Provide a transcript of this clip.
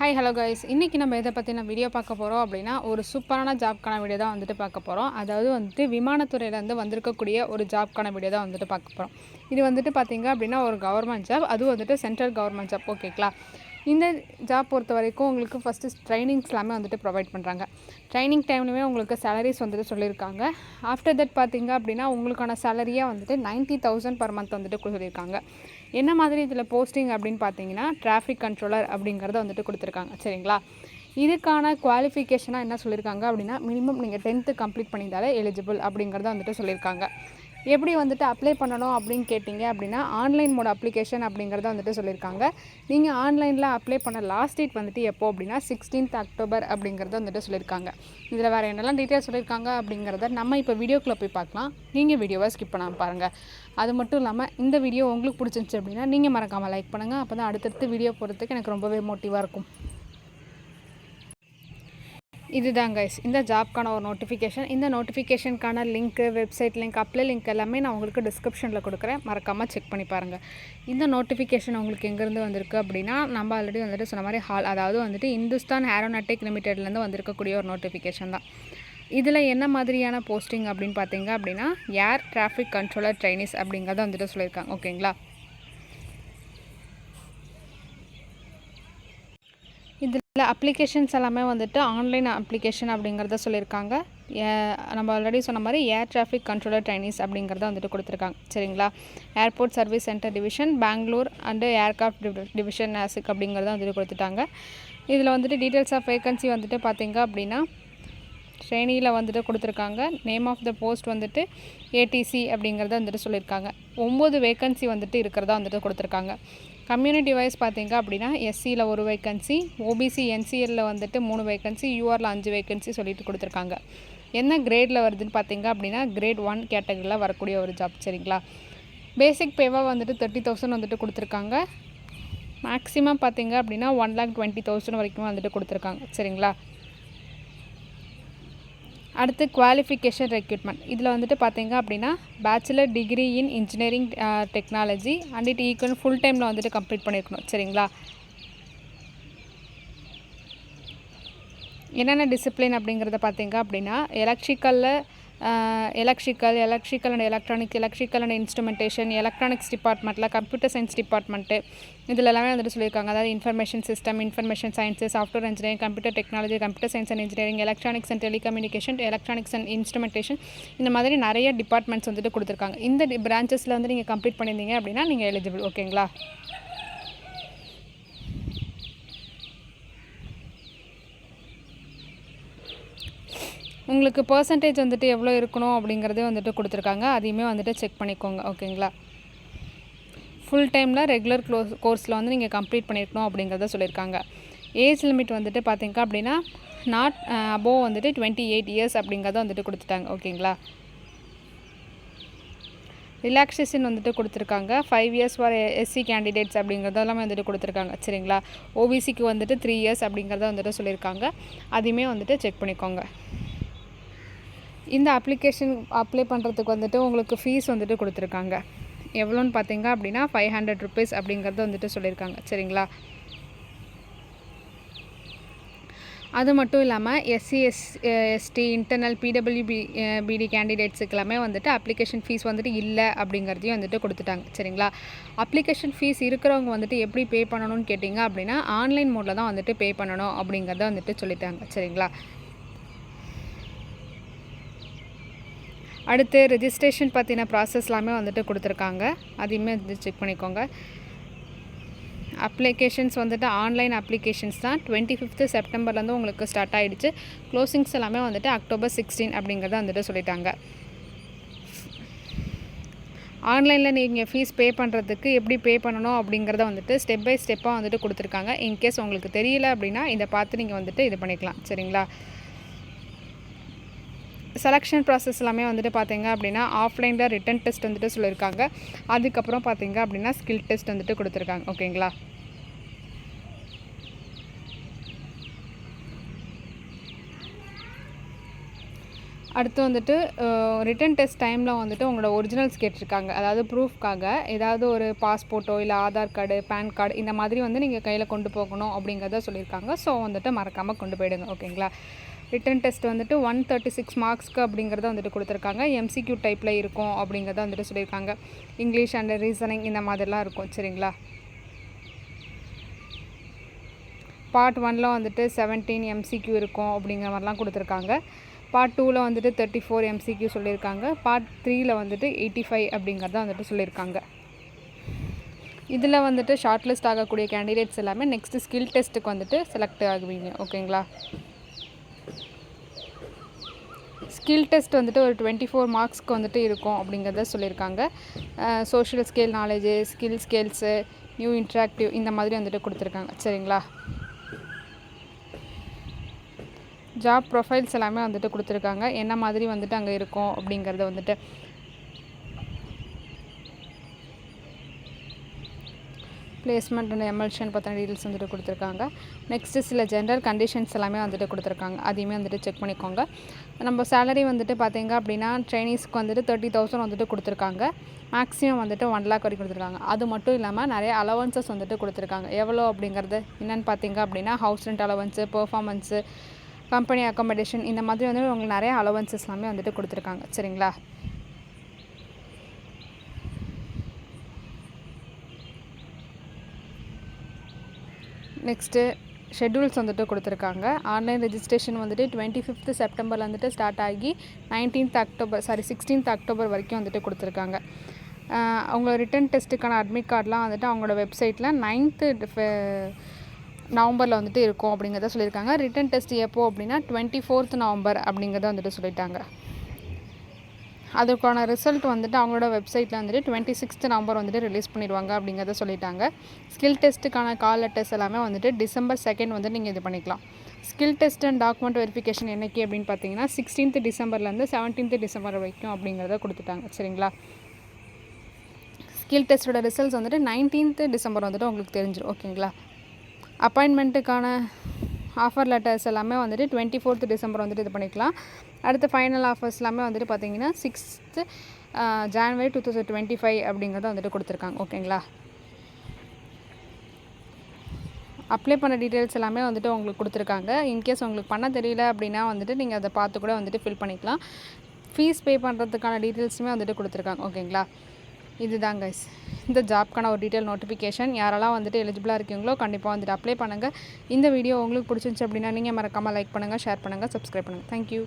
Hi hello guys இன்றைக்கி நம்ம எதை பற்றின வீடியோ பார்க்க போகிறோம் அப்படின்னா ஒரு சூப்பரான ஜாப்க்கான வீடியோ தான் வந்துட்டு பார்க்க போகிறோம் அதாவது வந்துட்டு விமானத்துறையிலேருந்து வந்திருக்கக்கூடிய ஒரு ஜாப்க்கான வீடியோ தான் வந்துட்டு பார்க்க போகிறோம் இது வந்துட்டு பார்த்திங்க அப்படின்னா ஒரு கவர்மெண்ட் ஜாப் அதுவும் வந்துட்டு சென்ட்ரல் கவர்மெண்ட் ஜாப் ஓகேங்களா இந்த ஜாப் பொறுத்த வரைக்கும் உங்களுக்கு ஃபஸ்ட்டு ட்ரைனிங்ஸ் எல்லாமே வந்துட்டு ப்ரொவைட் பண்ணுறாங்க ட்ரைனிங் டைம்லையுமே உங்களுக்கு சேலரிஸ் வந்துட்டு சொல்லியிருக்காங்க. ஆஃப்டர் தட் பார்த்திங்க அப்படின்னா உங்களுக்கான சேலரியாக வந்துட்டு நைன்ட்டி தௌசண்ட் பர் மந்த் வந்துட்டு சொல்லியிருக்காங்க. என்ன மாதிரி இதில் போஸ்டிங் அப்படின்னு பார்த்தீங்கன்னா டிராஃபிக் கண்ட்ரோலர் அப்படிங்கிறத வந்துட்டு கொடுத்துருக்காங்க. சரிங்களா? இதுக்கான குவாலிஃபிகேஷனாக என்ன சொல்லியிருக்காங்க அப்படின்னா மினிமம் நீங்கள் டென்த்து கம்ப்ளீட் பண்ணியிருந்தாலே எலிஜிபிள் அப்படிங்கிறத வந்துட்டு சொல்லியிருக்காங்க. எப்படி வந்துட்டு அப்ளை பண்ணணும் அப்படின்னு கேட்டிங்க அப்படின்னா ஆன்லைன் மோட் அப்ளிகேஷன் அப்படிங்கிறத வந்துட்டு சொல்லியிருக்காங்க. நீங்கள் ஆன்லைனில் அப்ளை பண்ண லாஸ்ட் டேட் வந்துட்டு எப்போ அப்படின்னா சிக்ஸ்டீன்த் அக்டோபர் அப்படிங்கிறத வந்துட்டு சொல்லியிருக்காங்க. இதில் வேறு என்னெல்லாம் டீட்டெயில்ஸ் சொல்லியிருக்காங்க அப்படிங்கிறத நம்ம இப்போ வீடியோக்குள்ளே போய் பார்க்கலாம். நீங்கள் வீடியோவை ஸ்கிப் பண்ணாமல் பாருங்கள் அது மட்டும் இல்லாமல் இந்த வீடியோ உங்களுக்கு பிடிச்சிருந்துச்சி அப்படின்னா நீங்கள் மறக்காமல் லைக் பண்ணுங்கள் அப்போ தான் அடுத்தடுத்து வீடியோ போகிறதுக்கு எனக்கு ரொம்பவே மோட்டிவாக இருக்கும். இதுதான் கைஸ் இந்த ஜாப்க்கான ஒரு நோட்டிஃபிகேஷன் இந்த நோட்டிஃபிகேஷனுக்கான link website link apply link எல்லாமே நான் உங்களுக்கு டிஸ்கிரிப்ஷனில் கொடுக்குறேன். மறக்காமல் செக் பண்ணி பாருங்கள் இந்த நோட்டிஃபிகேஷன் உங்களுக்கு எங்கேருந்து வந்திருக்கு அப்படின்னா நம்ம ஆல்ரெடி வந்துட்டு சொன்ன மாதிரி ஹால் அதாவது வந்துட்டு இந்துஸ்தான் ஏரோநாட்டிக் லிமிடெட்லேருந்து வந்திருக்கக்கூடிய ஒரு நோட்டிஃபிகேஷன் தான். இதில் என்ன மாதிரியான போஸ்டிங் அப்படின்னு பார்த்தீங்க அப்படின்னா ஏர் டிராஃபிக் கண்ட்ரோலர் ட்ரைனிஸ் அப்படிங்கிறத வந்துட்டு சொல்லியிருக்காங்க. ஓகேங்களா இதில் அப்ளிகேஷன்ஸ் எல்லாமே வந்துட்டு ஆன்லைன் அப்ளிகேஷன் அப்படிங்கிறத சொல்லியிருக்காங்க. நம்ம ஆல்ரெடி சொன்ன மாதிரி ஏர் டிராஃபிக் கண்ட்ரோலர் ட்ரைனிஸ் அப்படிங்கிறத வந்துட்டு கொடுத்துருக்காங்க. சரிங்களா? Airport service center division Bangalore and aircraft division Ashik அப்படிங்கிறத வந்துட்டு கொடுத்துட்டாங்க. இதில் வந்துட்டு டீட்டெயில்ஸ் ஆஃப் வேகன்சி வந்துட்டு பார்த்தீங்க அப்படின்னா ட்ரெயினியில் வந்துட்டு கொடுத்துருக்காங்க. நேம் ஆஃப் த போஸ்ட் வந்துட்டு ஏடிசி அப்படிங்கிறத வந்துட்டு சொல்லியிருக்காங்க. ஒம்பது வேக்கன்சி வந்துட்டு இருக்கிறதா வந்துட்டு கொடுத்துருக்காங்க. கம்யூனிட்டி வைஸ் பார்த்தீங்க அப்படின்னா எஸ்சியில் ஒரு வேக்கன்சி ஓபிசி என்சிஎல்லில் வந்துட்டு மூணு வேக்கன்சி யூஆரில் அஞ்சு வேக்கன்சி சொல்லிட்டு கொடுத்துருக்காங்க. என்ன கிரேடில் வருதுன்னு பார்த்தீங்க அப்படின்னா கிரேட் ஒன் கேட்டகரியில் வரக்கூடிய ஒரு ஜாப் சரிங்களா? பேசிக் பேவாக வந்துட்டு தேர்ட்டி தௌசண்ட் வந்துட்டு கொடுத்துருக்காங்க. மேக்ஸிமம் பார்த்தீங்க அப்படின்னா ஒன் லேக் டுவெண்ட்டி தௌசண்ட் வரைக்கும் வந்துட்டு கொடுத்துருக்காங்க சரிங்களா? அடுத்து குவாலிஃபிகேஷன் ரெக்யூட்மெண்ட் இதில் வந்துட்டு பார்த்தீங்க அப்படின்னா bachelor degree in engineering technology and it equal full டைமில் வந்துட்டு கம்ப்ளீட் பண்ணியிருக்கணும் சரிங்களா? என்னென்ன டிசிப்ளின் அப்படிங்கிறத பார்த்தீங்க அப்படின்னா எலக்ட்ரிக்கலில் electrical electrical and electronics electrical and instrumentation electronics டிபார்ட்மெண்ட்டில் கம்ப்யூட்டர் சயின்ஸ் டிபார்ட்மெண்ட்டு இதில் எல்லாமே வந்துட்டு சொல்லியிருக்காங்க. அதாவது information system information science software engineering computer technology computer science and engineering electronics and telecommunication electronics and instrumentation இந்த மாதிரி நிறைய டிபார்ட்மெண்ட்ஸ் வந்துட்டு கொடுத்துருக்காங்க. இந்த பிரான்ச்சஸில் வந்து நீங்கள் கம்ப்ளீட் பண்ணியிருந்தீங்க அப்படின்னா நீங்கள் எலிஜிபிள் ஓகேங்களா உங்களுக்கு பர்சன்டேஜ் வந்துட்டு எவ்வளோ இருக்கணும் அப்படிங்கிறதே வந்துட்டு கொடுத்துருக்காங்க. அதையுமே வந்துட்டு செக் பண்ணிக்கோங்க. ஓகேங்களா ஃபுல் டைமில் ரெகுலர் க்ளோஸ் கோர்ஸில் வந்து நீங்கள் கம்ப்ளீட் பண்ணியிருக்கணும் அப்படிங்கிறத சொல்லியிருக்காங்க ஏஜ் லிமிட் வந்துட்டு பார்த்தீங்க அப்படின்னா நாட் அபோவ் uh, வந்துட்டு டுவெண்ட்டி எயிட் இயர்ஸ் அப்படிங்கிறத வந்துட்டு கொடுத்துட்டாங்க. ஓகேங்களா ரிலாக்ஸேஷன் வந்துட்டு கொடுத்துருக்காங்க. Five years for SC candidates அப்படிங்கிறதெல்லாம் வந்துட்டு கொடுத்துருக்காங்க. சரிங்களா? ஓபிசிக்கு வந்துட்டு த்ரீ இயர்ஸ் அப்படிங்கிறத வந்துட்டு சொல்லியிருக்காங்க அதையுமே வந்துட்டு செக் பண்ணிக்கோங்க. இந்த அப்ளிகேஷன் அப்ளை பண்ணுறதுக்கு வந்துட்டு உங்களுக்கு ஃபீஸ் வந்துட்டு கொடுத்துருக்காங்க. எவ்வளோன்னு பார்த்தீங்க அப்படின்னா ஃபைவ் ஹண்ட்ரட் ருபீஸ் அப்படிங்கிறத வந்துட்டு சொல்லியிருக்காங்க. சரிங்களா? அது மட்டும் இல்லாமல் SC S ST internal PWB PD கேண்டிடேட்ஸுக்கு எல்லாமே வந்துட்டு அப்ளிகேஷன் ஃபீஸ் வந்துட்டு இல்லை அப்படிங்கிறதையும் வந்துட்டு கொடுத்துட்டாங்க. சரிங்களா? அப்ளிகேஷன் ஃபீஸ் இருக்கிறவங்க வந்துட்டு எப்படி பே பண்ணணும்னு கேட்டிங்க அப்படின்னா ஆன்லைன் மோடில் தான் வந்துட்டு பே பண்ணணும் அப்படிங்கிறத வந்துட்டு சொல்லிட்டாங்க. சரிங்களா? அடுத்து ரெஜிஸ்ட்ரேஷன் பற்றின ப்ராசஸ் எல்லாமே வந்துட்டு கொடுத்துருக்காங்க. அதையுமே வந்து செக் பண்ணிக்கோங்க. அப்ளிகேஷன்ஸ் வந்துட்டு ஆன்லைன் அப்ளிகேஷன்ஸ் தான். டுவெண்ட்டி ஃபிஃப்த்து செப்டம்பர்லேருந்து உங்களுக்கு ஸ்டார்ட் ஆகிடுச்சு க்ளோசிங்ஸ் எல்லாமே வந்துட்டு அக்டோபர் சிக்ஸ்டீன் அப்படிங்கிறத வந்துட்டு சொல்லிட்டாங்க. ஆன்லைனில் நீங்கள் ஃபீஸ் பே பண்ணுறதுக்கு எப்படி பே பண்ணணும் அப்படிங்கிறத வந்துட்டு ஸ்டெப் பை ஸ்டெப்பாக வந்துட்டு கொடுத்துருக்காங்க. இன்கேஸ் உங்களுக்கு தெரியல அப்படின்னா இதை பார்த்து நீங்கள் வந்துட்டு இது பண்ணிக்கலாம். சரிங்களா? செலெக்ஷன் ப்ராசஸ் எல்லாமே வந்துட்டு பார்த்தீங்க அப்படின்னா ஆஃப்லைனில் ரிட்டன் டெஸ்ட் வந்துட்டு சொல்லியிருக்காங்க அதுக்கப்புறம் பார்த்தீங்க அப்படின்னா ஸ்கில் டெஸ்ட் வந்துட்டு கொடுத்துருக்காங்க. ஓகேங்களா? அடுத்து வந்துட்டு ரிட்டன் டெஸ்ட் டைமில் வந்துட்டு உங்களோட ஒரிஜினல்ஸ் கேட்டிருக்காங்க. அதாவது ப்ரூஃப்காக ஏதாவது ஒரு பாஸ்போர்ட்டோ இல்லை ஆதார் கார்டு பேன் கார்டு இந்த மாதிரி வந்து நீங்கள் கையில் கொண்டு போகணும் அப்படிங்கிறத சொல்லியிருக்காங்க ஸோ வந்துட்டு மறக்காமல் கொண்டு போயிடுங்க. ஓகேங்களா? ரிட்டன் டெஸ்ட் வந்துட்டு ஒன் தேர்ட்டி சிக்ஸ் மார்க்ஸ்க்கு அப்படிங்கிறத வந்துட்டு கொடுத்துருக்காங்க. எம்சிக்யூ டைப்பில் இருக்கும் அப்படிங்கிறத வந்துட்டு சொல்லியிருக்காங்க. இங்கிலீஷ் அண்ட் ரீசனிங் இந்த மாதிரிலாம் இருக்கும் சரிங்களா? பார்ட் ஒனில் வந்துட்டு செவன்டீன் எம்சிக்யூ இருக்கும் அப்படிங்கிற மாதிரிலாம் கொடுத்துருக்காங்க. பார்ட் டூவில் வந்துட்டு தேர்ட்டி ஃபோர் எம்சிக்யூ சொல்லியிருக்காங்க. பார்ட் த்ரீயில் வந்துட்டு எயிட்டி ஃபைவ் அப்படிங்கிறத வந்துட்டு சொல்லியிருக்காங்க. இதில் வந்துட்டு ஷார்ட் லிஸ்ட் ஆகக்கூடிய கேண்டிடேட்ஸ் எல்லாமே நெக்ஸ்ட்டு ஸ்கில் டெஸ்ட்டுக்கு வந்துட்டு செலக்ட் ஆகுவீங்க ஓகேங்களா ஸ்கில் டெஸ்ட் வந்துட்டு ஒரு டுவெண்ட்டி ஃபோர் மார்க்ஸ்க்கு வந்துட்டு இருக்கும் அப்படிங்கிறத சொல்லியிருக்காங்க. Social scale knowledge skill scales new interactive இந்த மாதிரி வந்துட்டு கொடுத்துருக்காங்க. சரிங்களா? ஜாப் ப்ரொஃபைல்ஸ் எல்லாமே வந்துட்டு கொடுத்துருக்காங்க. என்ன மாதிரி வந்துட்டு அங்கே இருக்கும் அப்படிங்கிறத வந்துட்டு பிளேஸ்மெண்ட் அண்ட் எமல்ஷன் பற்றின டீட்டெயில்ஸ் வந்துட்டு கொடுத்துருக்காங்க. நெக்ஸ்ட்டு சில ஜென்ரல் கண்டிஷன்ஸ் எல்லாமே வந்துட்டு கொடுத்துருக்காங்க. அதையுமே வந்துட்டு செக் பண்ணிக்கோங்க. நம்ம சேலரி வந்துட்டு பார்த்தீங்க அப்படின்னா ட்ரைனிஸ்க்கு வந்துட்டு தேர்ட்டி தௌசண்ட் வந்துட்டு கொடுத்துருக்காங்க. மேக்ஸிமம் வந்துட்டு ஒன் லேக் வரைக்கும் கொடுத்துருக்காங்க. அது மட்டும் இல்லாமல் நிறைய அலவன்சஸ் வந்துட்டு கொடுத்துருக்காங்க. எவ்வளோ அப்படிங்கிறது என்னென்னு பார்த்தீங்க அப்படின்னா house rent allowance performance company accommodation இந்த மாதிரி வந்து உங்களுக்கு நிறைய அலவன்சஸ் எல்லாமே வந்துட்டு கொடுத்துருக்காங்க. சரிங்களா? நெக்ஸ்ட்டு ஷெட்யூல்ஸ் வந்துட்டு கொடுத்துருக்காங்க. ஆன்லைன் ரெஜிஸ்ட்ரேஷன் வந்துட்டு டுவெண்ட்டி ஃபிஃப்த்து செப்டம்பரில் வந்துட்டு ஸ்டார்ட் ஆகி nineteenth October sorry sixteenth October வரைக்கும் வந்துட்டு கொடுத்துருக்காங்க. அவங்க ரிட்டன் டெஸ்ட்டுக்கான அட்மிட் கார்டெலாம் வந்துட்டு அவங்களோட வெப்சைட்டில் நைன்த்து நவம்பரில் வந்துட்டு இருக்கும் அப்படிங்கிறத சொல்லியிருக்காங்க. ரிட்டன் டெஸ்ட் எப்போது அப்படின்னா டுவெண்ட்டி ஃபோர்த் நவம்பர் அப்படிங்கிறத வந்துட்டு சொல்லிட்டாங்க. அதுக்கான ரிசல்ட் வந்துட்டு அவங்களோட வெப்சைட்டில் வந்துட்டு டுவெண்ட்டி சிக்ஸ்த் நவம்பர் வந்துட்டு ரிலீஸ் பண்ணிடுவாங்க அப்படிங்கிறத சொல்லிட்டாங்க. ஸ்கில் டெஸ்ட்டுக்கான கால் லெட்டர்ஸ் எல்லாமே வந்துட்டு டிசம்பர் செகண்ட் வந்து நீங்கள் இது பண்ணிக்கலாம். Skill test and document verification என்னைக்கு அப்படின்னு பார்த்தீங்கன்னா சிக்ஸ்டீன்த் டிசம்பர்லேருந்து செவன்டீன்த் டிசம்பர் வரைக்கும் அப்படிங்கிறத கொடுத்துட்டாங்க. சரிங்களா? ஸ்கில் டெஸ்ட்டோட ரிசல்ட்ஸ் வந்துட்டு நைன்டீன்த் டிசம்பர் வந்துட்டு உங்களுக்கு தெரிஞ்சிடும் ஓகேங்களா அப்பாயின்மெண்ட்டுக்கான ஆஃபர் லெட்டர்ஸ் எல்லாமே வந்துட்டு டுவெண்ட்டி ஃபோர்த் டிசம்பர் வந்துட்டு இது பண்ணிக்கலாம். அடுத்த ஃபைனல் ஆஃபர்ஸ் எல்லாமே வந்துட்டு பார்த்தீங்கன்னா sixth January two thousand twenty five அப்படிங்கிறத வந்துட்டு கொடுத்துருக்காங்க. ஓகேங்களா அப்ளை பண்ண டீட்டெயில்ஸ் எல்லாமே வந்துட்டு உங்களுக்கு கொடுத்துருக்காங்க. இன்கேஸ் உங்களுக்கு பண்ண தெரியல அப்படின்னா வந்துட்டு நீங்கள் அதை பார்த்து கூட வந்துட்டு ஃபில் பண்ணிக்கலாம். ஃபீஸ் பே பண்ணுறதுக்கான டீட்டெயில்ஸுமே வந்துட்டு கொடுத்துருக்காங்க. ஓகேங்களா இதுதான் கைஸ் இந்த ஜாப்க்கான ஒரு டீட்டெயில் நோட்டிஃபிகேஷன் யாரெல்லாம் வந்துட்டு எலிஜிபிளாக இருக்கீங்களோ கண்டிப்பாக வந்துட்டு அப்ளை பண்ணுங்கள் இந்த வீடியோ உங்களுக்கு பிடிச்சிருந்துச்சி அப்படின்னா நீங்கள் மறக்காமல் லைக் பண்ணுங்கள் ஷேர் பண்ணுங்கள் சப்ஸ்கிரைப் பண்ணுங்கள் தேங்க்யூ